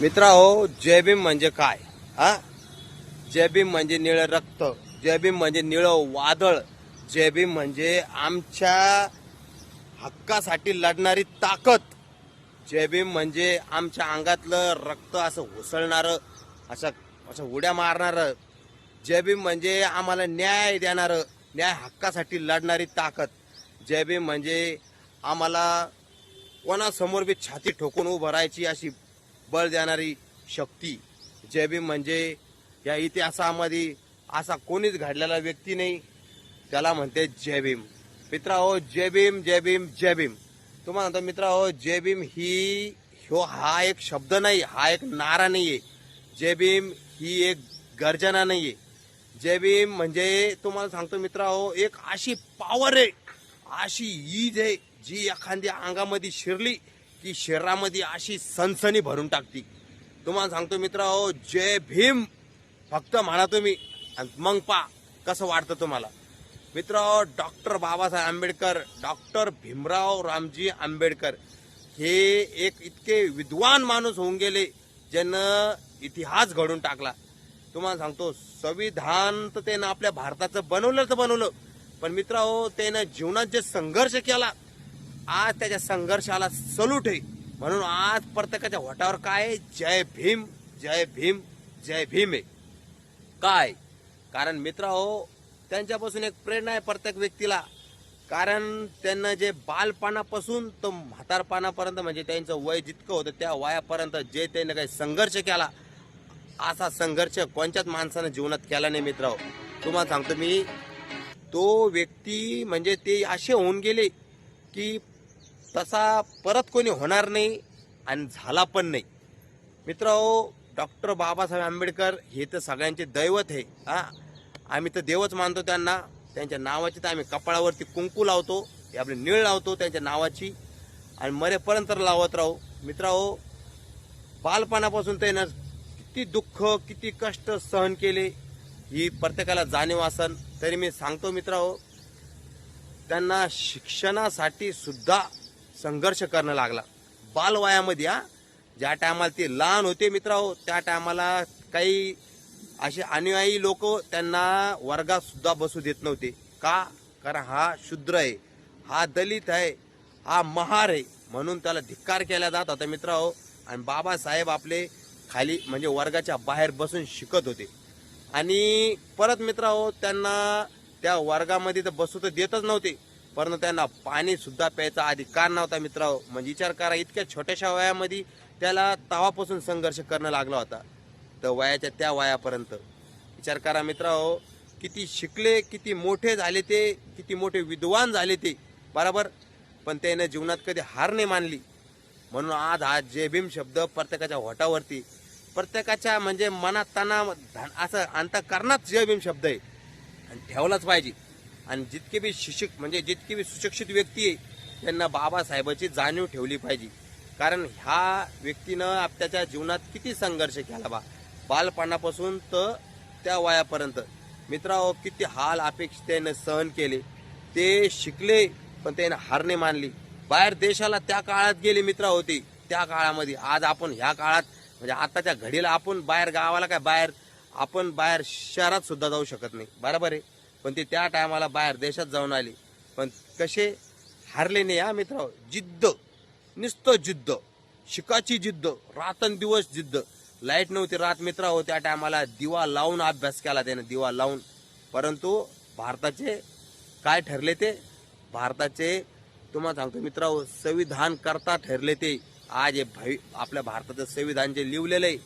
मित्रा हो जय म्हणजे काय? हा? जयभीम म्हणजे निळं रक्त जयभीम म्हणजे निळं वादळ जयभीम म्हणजे आमच्या हक्कासाठी लढणारी ताकद. जयभीम म्हणजे आमच्या अंगातलं रक्त असं उसळणारं असं असं उड्या मारणारं. जयभीम म्हणजे आम्हाला न्याय देणारं न्याय हक्कासाठी लढणारी ताकद. जयभीम म्हणजे आम्हाला कोणासमोर बी छाती ठोकून उभं राहायची अशी बळ देणारी शक्ती जय भीम म्हणजे या इतिहासामध्ये असा कोणीच घडलेला व्यक्ती नाही. त्याला म्हणते जय भीम. मित्रा हो जय भीम जय भीम जय भीम. तुम्हाला म्हणतो मित्रा हो जय भीम ही ह्यो हा एक शब्द नाही हा एक नारा नाहीये. जय भीम ही एक गर्जना नाहीये. जय भीम म्हणजे तुम्हाला सांगतो मित्रा हो एक अशी पॉवर आहे. अशी ईज आहे जी एखाद्या अंगामध्ये शिरली की शरीरामध्ये अशी सनसनी भरून टाकती. तुम्हाला सांगतो मित्र हो जय भीम. फक्त म्हणा तुम्ही. मग पा कसं वाटतं तुम्हाला? मित्र डॉक्टर बाबासाहेब आंबेडकर डॉक्टर भीमराव रामजी आंबेडकर हे एक इतके विद्वान माणूस होऊन गेले ज्यानं इतिहास घडून टाकला. तुम्हाला सांगतो संविधान तर त्यानं आपल्या भारताचं बनवलं तर बनवलं. पण मित्र हो त्यानं जीवनात जे संघर्ष केला आज त्याच्या संघर्षाला सलूट आहे. म्हणून आज प्रत्येकाच्या वटावर काय जय भीम जय भीम जय भीम आहे. काय? कारण मित्र हो त्यांच्यापासून एक प्रेरणा आहे प्रत्येक व्यक्तीला. कारण त्यांना जे बालपणापासून तर म्हातारपणापर्यंत म्हणजे त्यांचं वय जितकं होतं त्या वयापर्यंत जे त्यांनी काही संघर्ष केला असा संघर्ष कोणत्याच माणसानं जीवनात केला नाही मित्र हो. तुम्हाला सांगतो मी तो व्यक्ती म्हणजे ते असे होऊन गेले की तसा परत कोणी होणार नाही आणि झाला पण नाही. मित्र हो, डॉक्टर बाबासाहेब आंबेडकर हे तर सगळ्यांचे दैवत आहे हा? आम्ही तर देवच मानतो त्यांना. त्यांच्या नावाची तर आम्ही कपाळावरती कुंकू लावतो हे आपली निळ लावतो त्यांच्या नावाची. आणि मरेपर्यंत लावत राहू. मित्राओ हो, बालपणापासून त्यांना किती दुःख किती कष्ट सहन केले ही प्रत्येकाला जाणीव असन. तरी मी सांगतो मित्राओ हो, त्यांना शिक्षणासाठी सुद्धा संघर्ष करणं लागला. बालवयामध्ये हा ज्या टायमाला ते लहान होते मित्र त्या टायमाला काही असे अनुयायी लोक त्यांना वर्गात सुद्धा बसू देत नव्हते. का? कारण हा शूद्र आहे हा दलित आहे हा महार आहे म्हणून त्याला धिक्कार केला जात होता मित्र आणि बाबासाहेब आपले खाली म्हणजे वर्गाच्या बाहेर बसून शिकत होते. आणि परत मित्र हो त्यांना त्या वर्गामध्ये तर बसू तर देतच नव्हते. परंतु त्यांना पाणीसुद्धा प्यायचा अधिकार नव्हता मित्र म्हणजे विचार करा इतक्या छोट्याशा वयामध्ये त्याला तवापासून संघर्ष करणं लागला होता. तर वयाच्या त्या वयापर्यंत. विचार करा मित्र हो किती शिकले किती मोठे झाले ते किती मोठे विद्वान झाले ते. बरोबर? पण त्यानं जीवनात कधी हार नाही मानली. म्हणून आज हा जय भीम शब्द प्रत्येकाच्या होटावरती प्रत्येकाच्या म्हणजे मनात त्यांना असं अंतकरणात जय भीम शब्द आहे. आणि ठेवलाच पाहिजे. आणि जितके बी शिक्षक म्हणजे जितके बी सुशिक्षित व्यक्ती आहे त्यांना बाबासाहेबाची जाणीव ठेवली पाहिजे. कारण ह्या व्यक्तीनं त्याच्या जीवनात किती संघर्ष केला बा. बालपणापासून तर त्या वयापर्यंत. मित्रांनो किती हाल अपेक्षित त्यानं सहन केले. ते शिकले पण त्यानं हारणे मानली. बाहेर देशाला त्या काळात गेले मित्रा होती. त्या काळामध्ये आज आपण ह्या काळात म्हणजे आताच्या घडीला आपण बाहेर गावाला काय बाहेर आपण बाहेर शहरात सुद्धा जाऊ शकत नाही. बरोबर आहे? पण ते त्या टायमाला बाहेर देशात जाऊन आले. पण कसे हारले नाही हा मित्र. जिद्द. नुसतं जिद्द. शिकाची जिद्द. रातंदिवस जिद्द. लाइट नव्हती रात मित्र. हो त्या टायमाला दिवा लावून अभ्यास केला त्याने दिवा लावून. परंतु भारताचे काय ठरले ते? भारताचे तुम्हाला सांगतो मित्र हो, संविधान करता ठरले ते. आज हे भवि आपल्या भारताचं संविधान जे लिहिलेलं आहे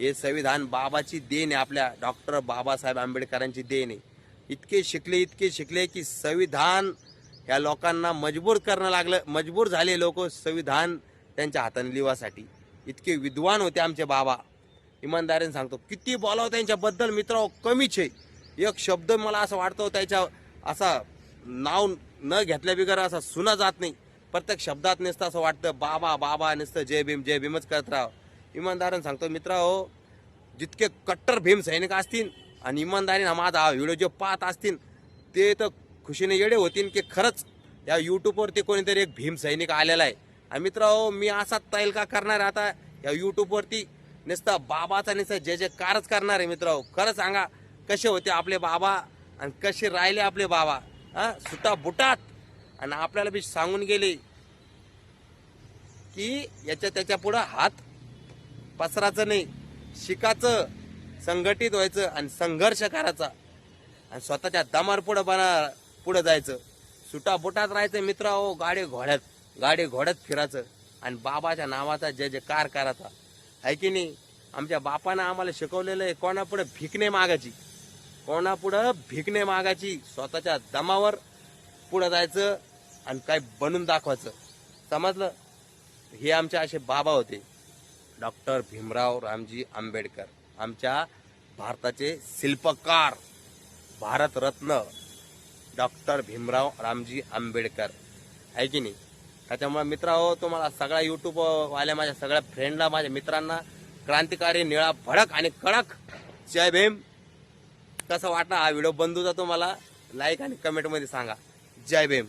हे संविधान बाबाची देण आहे आपल्या डॉक्टर बाबासाहेब आंबेडकरांची देण आहे. इतके शिकले इतके शिकले की संविधान या लोकांना मजबूर करणं लागलं. मजबूर झाले लोक संविधान त्यांच्या हाताने लिवासाठी. इतके विद्वान होते आमचे बाबा. इमानदारीने सांगतो किती बोलावं त्यांच्याबद्दल मित्र कमीच आहे. एक शब्द मला असं वाटतो त्याच्या असा नाव न घेतल्याबिगर असा सुना जात नाही. प्रत्येक शब्दात नसतं असं वाटतं बाबा बाबा नसतं जय भीम जय भीमच करत राहा इमानदारन सांगतो मित्र हो जितके कट्टर भीम सैनिक असतील आणि इमानदारीनं माझा हा व्हिडिओ जे पाहत असतील ते तर खुशीने येडे होतील की खरंच या यूट्यूबवरती कोणीतरी एक भीम सैनिक आलेला आहे. आणि मित्र हो मी असा ताईल का करणार आता. या यूट्यूबवरती नुसतं बाबाचा नुसतं जे जे कारच करणार आहे मित्र हो. खरं सांगा कसे होते आपले बाबा आणि कसे राहिले आपले बाबा? हा सुटा बुटात. आणि आपल्याला बी सांगून गेले की याच्या त्याच्या पुढं हात पसराचं नाही शिकाचं संघटित व्हायचं आणि संघर्ष करायचा. आणि स्वतःच्या दमार पुढं बना पुढं जायचं. सुटा बुटात राहायचं मित्र हो गाडी घोड्यात. गाडी घोड्यात फिरायचं. आणि बाबाच्या नावाचा जय कार करायचा. आहे की नाही? आमच्या बापानं आम्हाला शिकवलेलं आहे कोणापुढं भिकणे मागायची. कोणापुढं भिकणे मागायची? स्वतःच्या दमावर पुढं जायचं आणि काय बनून दाखवायचं. समजलं? हे आमचे असे बाबा होते. डॉक्टर भीमराव रामजी आंबेडकर. आमच्या भारताचे शिल्पकार भारतरत्न डॉक्टर भीमराव रामजी आंबेडकर. आहे की नाही? त्याच्यामुळे मित्र हो तुम्हाला सगळ्या यूट्यूबवाल्या माझ्या सगळ्या फ्रेंडला माझ्या मित्रांना क्रांतिकारी निळा भडक आणि कडक जय भीम. कसं वाटला हा व्हिडिओ बंधूचा तुम्हाला लाईक आणि कमेंटमध्ये सांगा. जय भीम.